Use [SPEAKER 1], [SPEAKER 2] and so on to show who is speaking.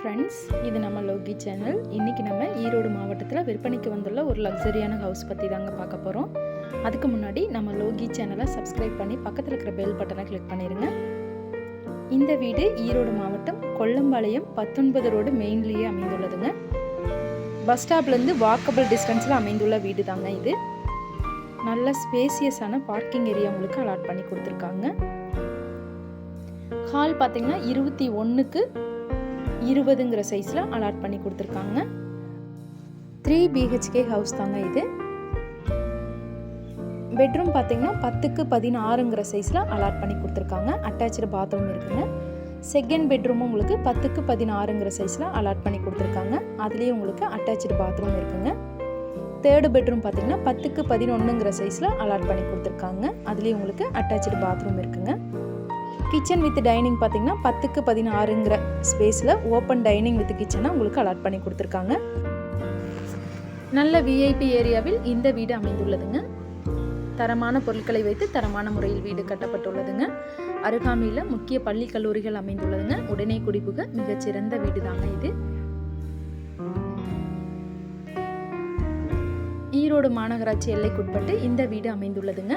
[SPEAKER 1] Friends இது நம்ம Loki channel. இன்றைக்கி நம்ம ஈரோடு மாவட்டத்தில் விற்பனைக்கு வந்துள்ள ஒரு லக்ஸரியான ஹவுஸ் பற்றி தாங்க பார்க்க போகிறோம் அதுக்கு முன்னாடி நம்ம லோகி சேனலை சப்ஸ்கிரைப் பண்ணி பக்கத்தில் இருக்கிற பெல் பட்டனை கிளிக் பண்ணிடுங்க இந்த வீடு ஈரோடு மாவட்டம் கொல்லம்பாளையம் பத்தொன்பது ரோடு மெயின்லேயே அமைந்துள்ளதுங்க. பஸ் ஸ்டாப்லேருந்து வாக்கபிள் டிஸ்டன்ஸில் அமைந்துள்ள வீடு தாங்க இது. நல்ல ஸ்பேசியஸான பார்க்கிங் ஏரியா உங்களுக்கு அலாட் பண்ணி கொடுத்துருக்காங்க. ஹால் பார்த்தீங்கன்னா இருபத்தி ஒன்றுக்கு இருபதுங்கிற சைஸில் அலாட் பண்ணி கொடுத்துருக்காங்க. த்ரீ பிஹெச்கே ஹவுஸ் தாங்க இது. பெட்ரூம் பார்த்தீங்கன்னா பத்துக்கு பதினாறுங்கிற சைஸில் அலாட் பண்ணி கொடுத்துருக்காங்க. அட்டாச்சு பாத்ரூம் இருக்குங்க. செகண்ட் பெட்ரூமும் உங்களுக்கு பத்துக்கு பதினாறுங்கிற சைஸில் அலாட் பண்ணி கொடுத்துருக்காங்க. அதுலேயும் உங்களுக்கு அட்டாச்சு பாத்ரூம் இருக்குங்க. தேர்டு பெட்ரூம் பார்த்தீங்கன்னா பத்துக்கு பதினொன்றுங்கிற சைஸில் அலாட் பண்ணி கொடுத்துருக்காங்க. அதுலேயும் உங்களுக்கு அட்டாச்சு பாத்ரூம் இருக்குங்க. கிச்சன் வித் டைனிங் பார்த்தீங்கன்னா பத்துக்கு பதினாறுங்கிற ஸ்பேஸில் ஓப்பன் டைனிங் வித் கிச்சனை உங்களுக்கு அலாட் பண்ணி கொடுத்துருக்காங்க. நல்ல விஐபி ஏரியாவில் இந்த வீடு அமைந்துள்ளதுங்க. தரமான பொருட்களை வைத்து தரமான முறையில் வீடு கட்டப்பட்டுள்ளதுங்க. அருகாமையில் முக்கிய பள்ளி கல்லூரிகள் அமைந்துள்ளதுங்க. உடனே குடிப்புக மிகச்சிறந்த வீடு தாங்க இது. ஈரோடு மாநகராட்சி எல்லைக்குட்பட்டு இந்த வீடு அமைந்துள்ளதுங்க.